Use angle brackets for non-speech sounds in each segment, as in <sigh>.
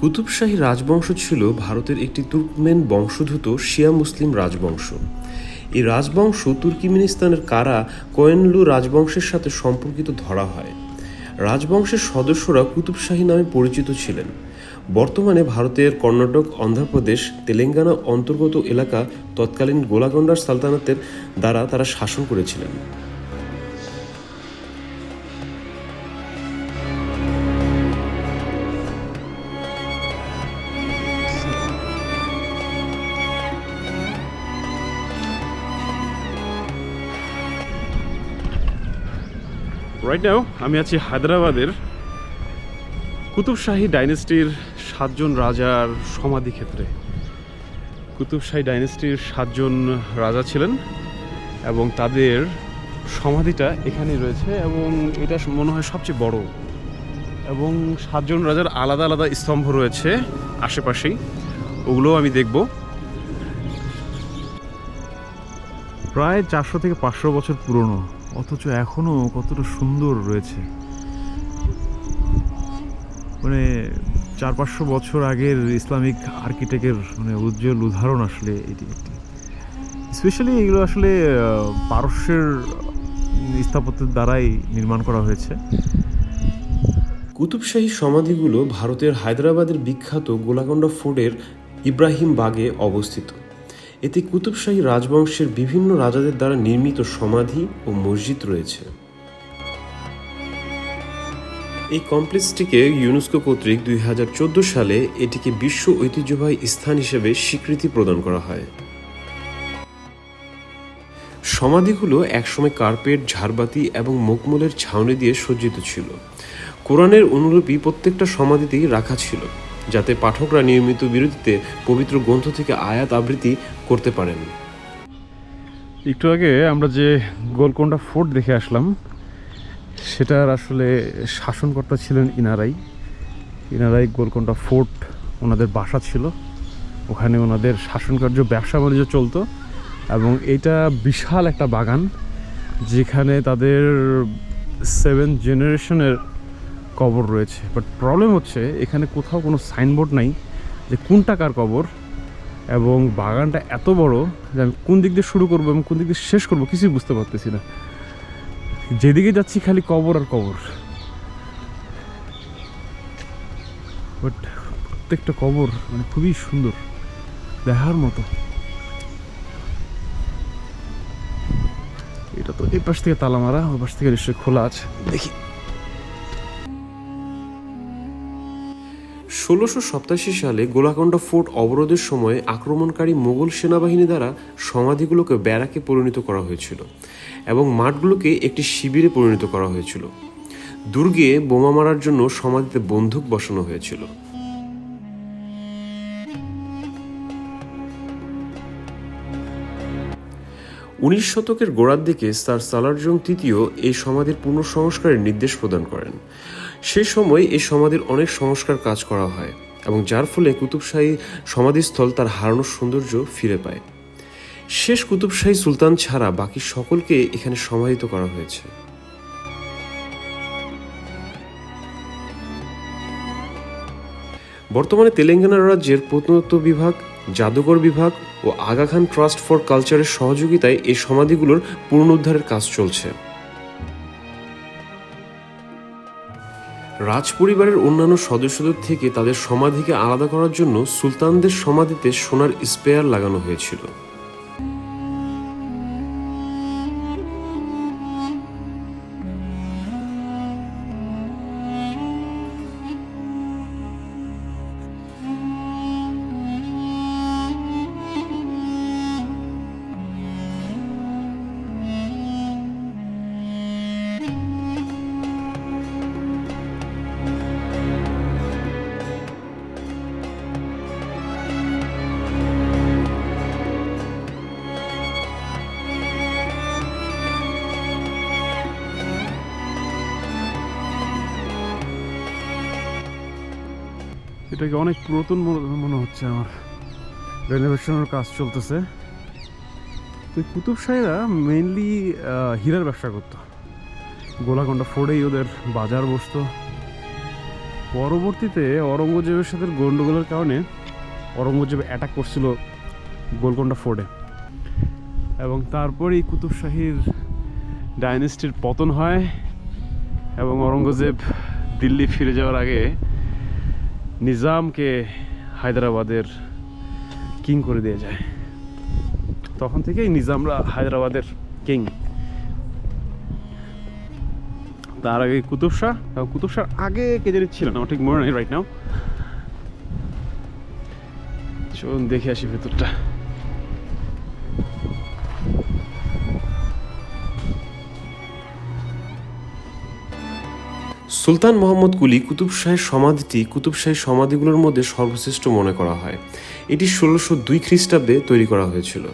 কুতুবশাহী রাজবংশ ছিল ভারতের একটি তুর্কমেন বংশোদ্ভূত শিয়া মুসলিম রাজবংশ। এই রাজবংশ তুর্কিমিনিস্তানের কারা কোয়েনলু রাজবংশের সাথে সম্পর্কিত ধরা হয়। রাজবংশের সদস্যরা কুতুবশাহী নামে পরিচিত ছিলেন। বর্তমানে ভারতের কর্ণাটক, অন্ধ্রপ্রদেশ, তেলেঙ্গানা অন্তর্গত এলাকা তৎকালীন গোলাগন্ডার সালতানাতের দ্বারা তারা শাসন করেছিলেন। রাইট নাও আমি আছি হায়দ্রাবাদের কুতুবশাহী ডাইনেস্টির সাতজন রাজার সমাধি ক্ষেত্রে। কুতুবশাহী ডাইনেস্টির সাতজন রাজা ছিলেন এবং তাদের সমাধিটা এখানেই রয়েছে এবং এটা মনে হয় সবচেয়ে বড়। এবং সাতজন রাজার আলাদা আলাদা স্তম্ভ রয়েছে আশেপাশেই। ওগুলোও আমি দেখব। প্রায় চারশো থেকে পাঁচশো বছর পুরনো অথচ এখনও কতটা সুন্দর রয়েছে। মানে চার পাঁচশো বছর আগের ইসলামিক আর্কিটেক্টের মানে উজ্জ্বল উদাহরণ আসলে এটি একটি। স্পেশালি এগুলো আসলে পারস্যের স্থাপত্যের দ্বারাই নির্মাণ করা হয়েছে। কুতুবশাহী সমাধিগুলো ভারতের হায়দ্রাবাদের বিখ্যাত গোলাকন্ডা ফোর্টের ইব্রাহিম বাগে অবস্থিত। এতে কুতুবশাহী রাজবংশের বিভিন্ন রাজাদের দ্বারা নির্মিত সমাধি ও মসজিদ রয়েছে। এই কমপ্লেক্সটিকে ইউনেস্কো কর্তৃক দুই হাজার চোদ্দ সালে এটিকে বিশ্ব ঐতিহ্যবাহী স্থান হিসেবে স্বীকৃতি প্রদান করা হয়। সমাধিগুলো একসময় কার্পেট, ঝাড়বাতি এবং মুকমলের ছাউনি দিয়ে সজ্জিত ছিল। কোরআনের অনুরূপী প্রত্যেকটা সমাধিতেই রাখা ছিল। যাতে পাঠকরা নিয়মিত বিরতিতে পবিত্র গ্রন্থ থেকে আয়াত আবৃত্তি করতে পারেন। একটু আগে আমরা যে গোলকোন্ডা ফোর্ট দেখে আসলাম, সেটার আসলে শাসনকর্তা ছিলেন ইনারাই। ইনারাই গোলকোন্ডা ফোর্ট ওনাদের বাসা ছিল। ওখানে ওনাদের শাসনকার্য, ব্যবসা বাণিজ্য চলতো এবং এটা বিশাল একটা বাগান, যেখানে তাদের সেভেন জেনারেশনের কবর রয়েছে। বাট প্রবলেম হচ্ছে, এখানে কোথাও কোনো সাইনবোর্ড নাই যে কোনটা কার কবর এবং বাগানটা এত বড় যে আমি কোন দিক দিয়ে শুরু করব এবং কোন দিক দিয়ে শেষ করব কিছুই বুঝতে পারতেছি না। যেদিকে যাচ্ছি খালি কবর আর কবর। বাট প্রত্যেকটা কবর মানে খুবই সুন্দর, দেখার মতো। এটা তো এই পাশ থেকে তালা মারা ওই পাশ থেকে নিশ্চয়ই খোলা আছে। দেখি। ষোলোশো সপ্তাশি সালে গোলাকন্ডা ফোর্ট অবরোধের সময় আক্রমণকারী মোগল সেনাবাহিনী দ্বারা সমাধিগুলোকে ব্যারাকে পরিণত করা হয়েছিল এবং মাঠগুলোকে একটি শিবিরে পরিণত করা হয়েছিল। দুর্গে বোমা মারার জন্য সমাধিতে বন্দুক বসানো হয়েছিল। উনিশ শতকের গোড়ার দিকে স্যার সালারজং তৃতীয় এই সমাধির পুনঃসংস্কারের নির্দেশ প্রদান করেন। সেই সময় এই সমাধির অনেক সংস্কার কাজ করা হয় এবং যার ফলে কুতুবশাহী সমাধিস্থল তার হারানোর সৌন্দর্য ফিরে পায়। শেষ কুতুবশাহী সুলতান ছাড়া বাকি সকলকে এখানে সমাহিত করা হয়েছে। বর্তমানে তেলেঙ্গানা রাজ্যের প্রত্নতত্ত্ব বিভাগ, জাদুঘর বিভাগ ও আগা খান ট্রাস্ট ফর কালচারের সহযোগিতায় এই সমাধিগুলোর পুনরুদ্ধারের কাজ চলছে। রাজ পরিবারের অন্যান্য সদস্যদের থেকে তাদের সমাধিকে আলাদা করার জন্য সুলতানদের সমাধিতে সোনার স্পেয়ার লাগানো হয়েছিল। এটাকে অনেক পুরাতন মনে- হচ্ছে আমার। রেনোভেশনের কাজ চলতেছে। তো এই কুতুবশাহীরা মেইনলি হীরার ব্যবসা করতো। গোলাকন্ডা ফোর্ডেই ওদের বাজার বসতো। পরবর্তীতে অরঙ্গজেবের সাথে গন্ডগোলের কারণে অরঙ্গজেব অ্যাটাক করছিল গোলকোন্ডা ফোর্টে এবং তারপরেই কুতুবশাহীর ডাইনেস্টির পতন হয় এবং অরঙ্গজেব দিল্লি ফিরে যাওয়ার আগে নিজামকে হায়দ্রাবাদের কিং করে দিয়ে যায়। তখন থেকেই নিজামরা হায়দ্রাবাদের কিং। তার আগে কুতুব শাহ কুতুব শাহ আগে কে জানি ছিল না ঠিক মনে নেই রাইট নাও চলুন দেখে আসি ভেতরটা। সুলতান মোহাম্মদ কুলি কুতুব শাহের সমাধিটি কুতুব শাহের সমাধিগুলোর মধ্যে সর্বশ্রেষ্ঠ মনে করা হয়। এটি ষোলোশো দুই খ্রিস্টাব্দে তৈরি করা হয়েছিল।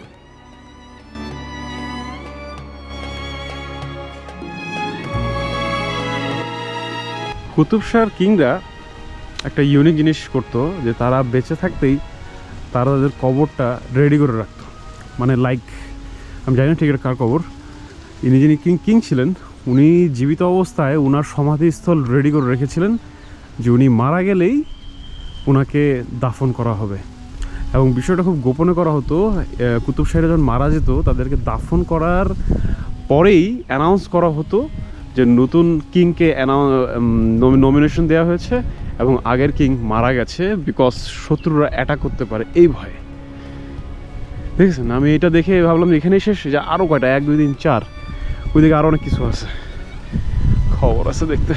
কুতুব শাহর কিংরা একটা ইউনিক জিনিস করতো যে তারা বেঁচে থাকতেই তারা তাদের কবরটা রেডি করে রাখত। মানে লাইক আমি জানি না ঠিক কার কবর। ইনি যিনি কিং কিং ছিলেন উনি জীবিত অবস্থায় ওনার সমাধিস্থল রেডি করে রেখেছিলেন যে উনি মারা গেলেই ওনাকে দাফন করা হবে। এবং বিষয়টা খুব গোপনে করা হতো কুতুব শাহরা যখন মারা যেত, তাদেরকে দাফন করার পরেই অ্যানাউন্স করা হতো যে নতুন কিংকে নমিনেশন দেওয়া হয়েছে এবং আগের কিং মারা গেছে বিকজ শত্রুরা অ্যাটাক করতে পারে এই ভয়ে। দেখেছেন আমি এটা দেখে ভাবলাম এখানেই শেষ, যে আরও কয়টা? এক, দুই দিন চার। ওইদিকে আরও অনেক কিছু আছে। খবর আছে দেখতে।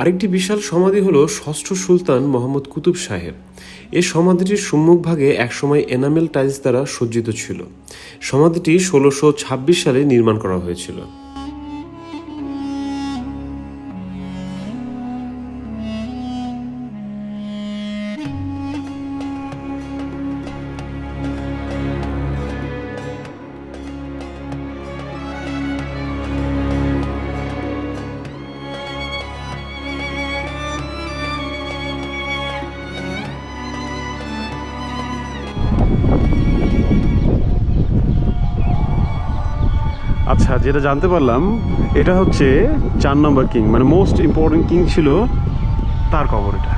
আরেকটি বিশাল সমাধি হলো ষষ্ঠ সুলতান মোহাম্মদ কুতুব শাহের এই সমাধিটির সম্মুখভাগে একসময় এনামেল টাইলস দ্বারা সজ্জিত ছিল। সমাধিটি ষোলোশো সালে নির্মাণ করা হয়েছিল। যেটা জানতে পারলাম, এটা হচ্ছে চার নম্বর কিং। মানে মোস্ট ইম্পর্টেন্ট কিং ছিল তার কবর এটা।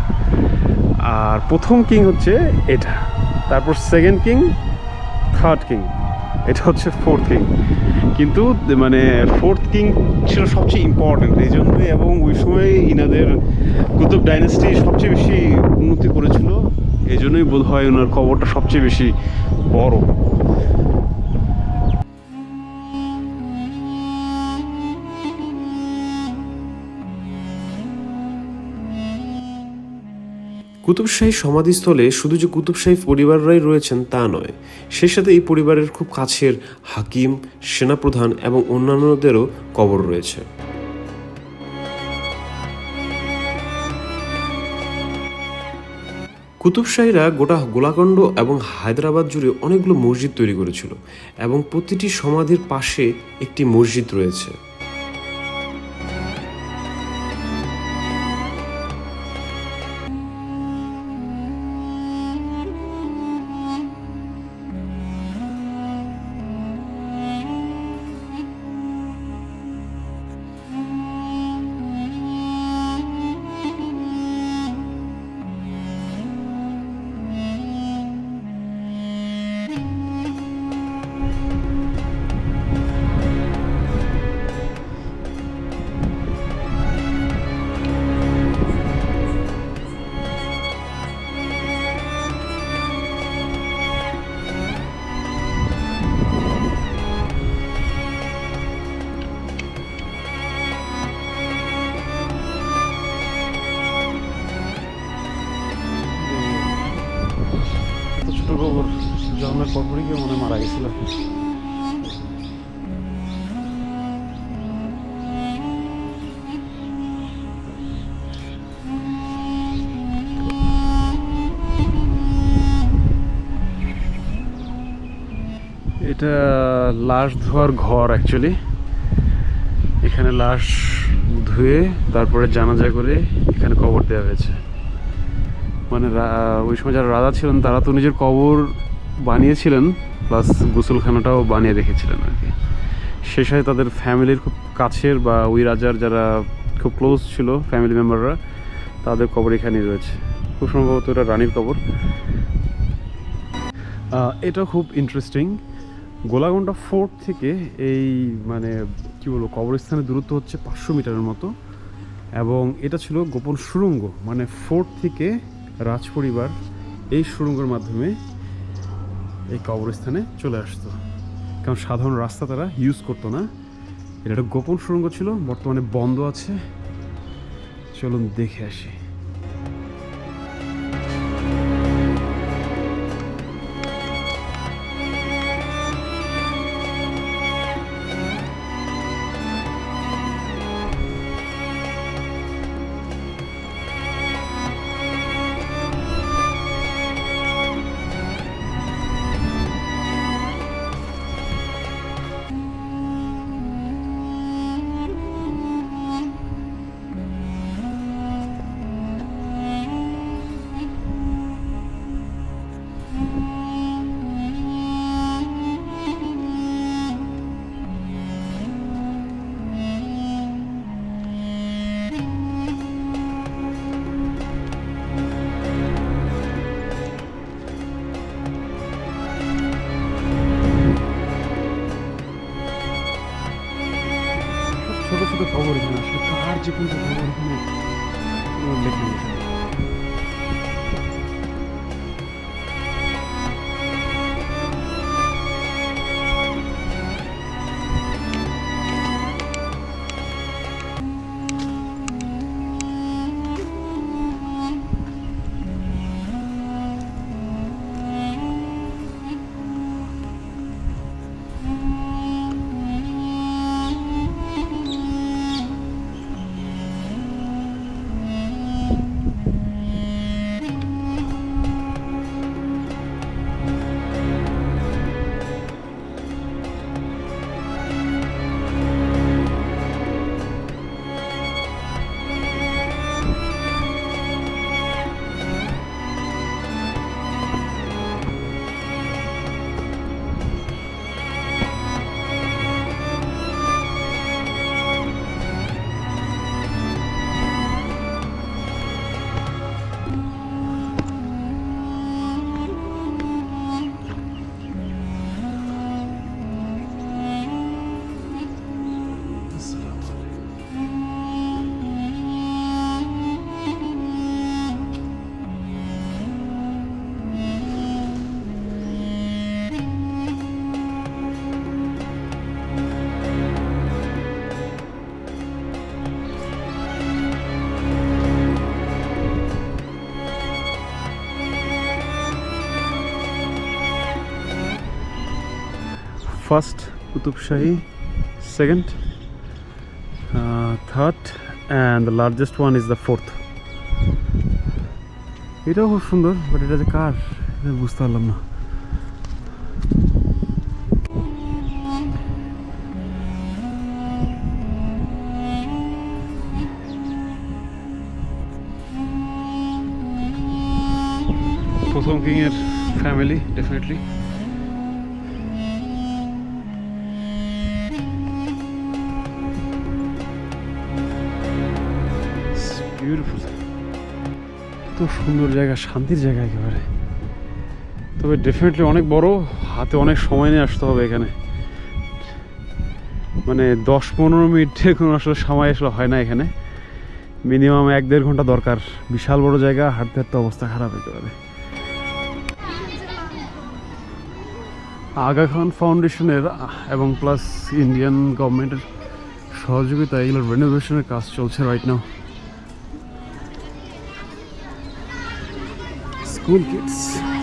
আর প্রথম কিং হচ্ছে এটা। তারপর সেকেন্ড কিং থার্ড কিং। এটা হচ্ছে ফোর্থ কিং। কিন্তু মানে ফোর্থ কিং ছিল সবচেয়ে ইম্পর্টেন্ট এই জন্যই এবং ওই সময় ইনাদের কুতুব ডাইনেস্টি সবচেয়ে বেশি উন্নতি করেছিল। এই জন্যই বোধ হয় ওনার কবরটা সবচেয়ে বেশি বড়। কুতুবশাহী সমাধিস্থলে শুধু যে কুতুবশাহী পরিবাররাই রয়েছেন তা নয় সেই সাথে এই পরিবারের খুব কাছের হাকিম, সেনাপ্রধান এবং অন্যান্যদেরও কবর রয়েছে। কুতুবশাহীরা গোটা গোলাকণ্ড এবং হায়দ্রাবাদ জুড়ে অনেকগুলো মসজিদ তৈরি করেছিল এবং প্রতিটি সমাধির পাশে একটি মসজিদ রয়েছে। পরপরই কেউ মনে মারা গেছিল। এটা লাশ ধোয়ার ঘর অ্যাকচুয়ালি এখানে লাশ ধুয়ে তারপরে জানাজা করে এখানে কবর দেওয়া হয়েছে। মানে ওই সময় যারা রাজা ছিলেন, তারা তো নিজের কবর বানিয়েছিলেন প্লাস গোসলখানাটাও বানিয়ে রেখেছিলেন আর কি। সাথে তাদের ফ্যামিলির খুব কাছের বা ওই রাজার যারা খুব ক্লোজ ছিল ফ্যামিলি মেম্বাররা তাদের কবর এখানেই রয়েছে। খুব সম্ভবত এটা রানীর কবর। এটা খুব ইন্টারেস্টিং গোলাগন্ডা ফোর্ট থেকে এই মানে কি বলব, কবরস্থানের দূরত্ব হচ্ছে পাঁচশো মিটারের মতো। এবং এটা ছিল গোপন সুড়ঙ্গ মানে ফোর্ট থেকে রাজপরিবার এই সুড়ঙ্গের মাধ্যমে এই কবরস্থানে চলে আসতো। কারণ সাধারণ রাস্তা তারা ইউজ করতো না। এটা একটা গোপন সুরঙ্গ ছিল, বর্তমানে বন্ধ আছে। চলুন দেখে আসি। First Qutb Shahi second third and the largest one is the fourth এটাও খুব সুন্দর বাট এটা যে কার, এটা বুঝতে পারলাম না। প্রথম কিংয়ের ফ্যামিলি ডেফিনেটলি তো সুন্দর জায়গা, শান্তির জায়গা একেবারে। তবে ডেফিনেটলি অনেক বড়, হাতে অনেক সময় নিয়ে আসতে হবে এখানে। মানে দশ পনেরো মিনিটে <laughs> কোনো আসলে সময় আসলে হয় না এখানে। মিনিমাম এক দেড় ঘণ্টা দরকার। বিশাল বড় জায়গা, হাঁটতে হাঁটতে অবস্থা খারাপ একেবারে। আগা খান ফাউন্ডেশনের এবং প্লাস ইন্ডিয়ান গভর্নমেন্টের সহযোগিতায় এগুলোর রেনোভেশনের কাজ চলছে right now Cool Kids.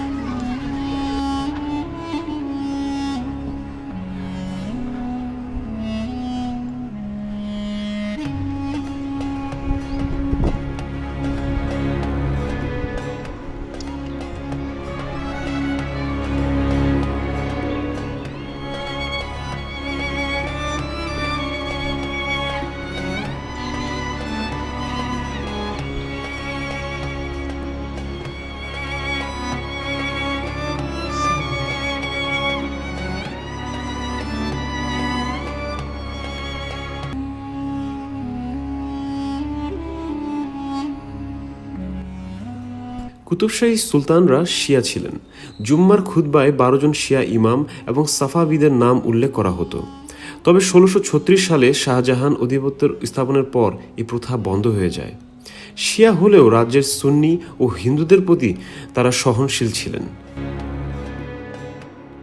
Qutb Shahi সুলতানরা শিয়া ছিলেন। জুম্মার খুদ্বায় বারো জন শিয়া ইমাম এবং সাফাবিদের নাম উল্লেখ করা হতো। তবে ষোলোশো ছত্রিশ সালে শাহজাহান অধিপত্যের স্থাপনের পর এই প্রথা বন্ধ হয়ে যায়। শিয়া হলেও রাজ্যের সুন্নি ও হিন্দুদের প্রতি তারা সহনশীল ছিলেন।